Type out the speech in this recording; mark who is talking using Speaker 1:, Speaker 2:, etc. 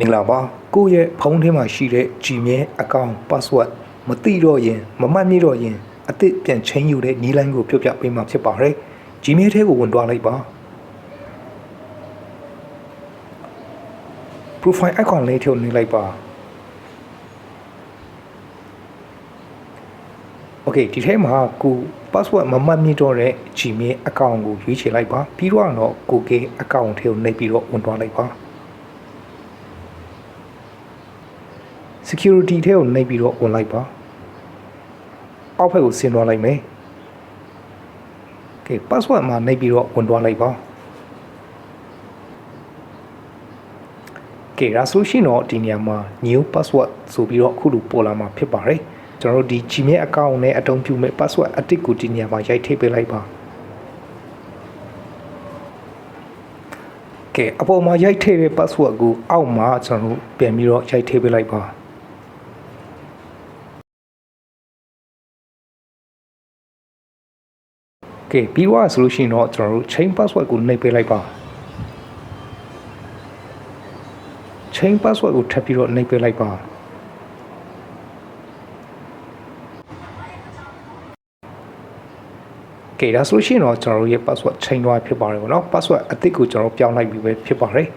Speaker 1: မင်္ဂလာပါကိုယ့်ရဲ့ဖုန်းထဲမှာရှိတဲ့ Gmail account password မသိတော့ရင်မမှတ်မိတော့ရင်အသစ်ပြန်ချိန်ယူတဲ့နည်းလမ်းကိုပြောပြပေးမှာဖြစ်ပါတယ် Gmail ထဲကိုဝင်သွားလိုက်ပါ profile icon လေးထုတ်နေလိုက်ပါ Okay ဒီထဲမှာကို password မမှတ်မိတော့တဲ့ Gmail account ကိုရွေးချယ်လိုက်ပါပြီးတော့တော့ကိုက account ထဲကိုနှိပ်ပြီးတော့ဝင်သွားလိုက်ပါ security ထဲကိုနှိပ်ပြီးတော့ဝင်လိုက်ပါအောက်ဘက်ကိုဆင်းသွားလိုက်မယ်ကဲ password မှာနှိပ်ပြီးတော့ဝင်သွားလိုက်ပါကဲဒါဆိုရှင်တော့ဒီနေရာမှာ new password ဆိုပြီးတော့အခုလိုပေါ်လာမှာဖြစ်ပါတယ်ကျွန်တော်တို့ဒီ Gmail account နဲ့အတုံးပြုမဲ့ password အတစ်ကိုဒီနေရာမှာရိုက်ထည့်ပေးလိုက်ပါကဲအပေါ်မှာရိုက်ထည့်တဲ့ password ကိုအောက်မှာကျွန်တော်တို့ပြန်ပြီးတော့ရိုက်ထည့်ပေးလိုက်ပါ ကဲပြီးသွားဆိုလို့ရှိရင်တော့ကျွန်တော်တို့ chain password ကိုနှိပ်ပေးလိုက်ပါ chain password ကိုထပ်ပြီးတော့နှိပ်ပေးလိုက်ပါကဲဒါဆိုလို့ရှိရင်တော့ကျွန်တော်တို့ရဲ့ password chain သွားဖြစ်ပါတယ်ပေါ့နော် password အသစ်ကိုကျွန်တော်တို့ပြောင်းလိုက်ပြီးပဲဖြစ်ပါတယ်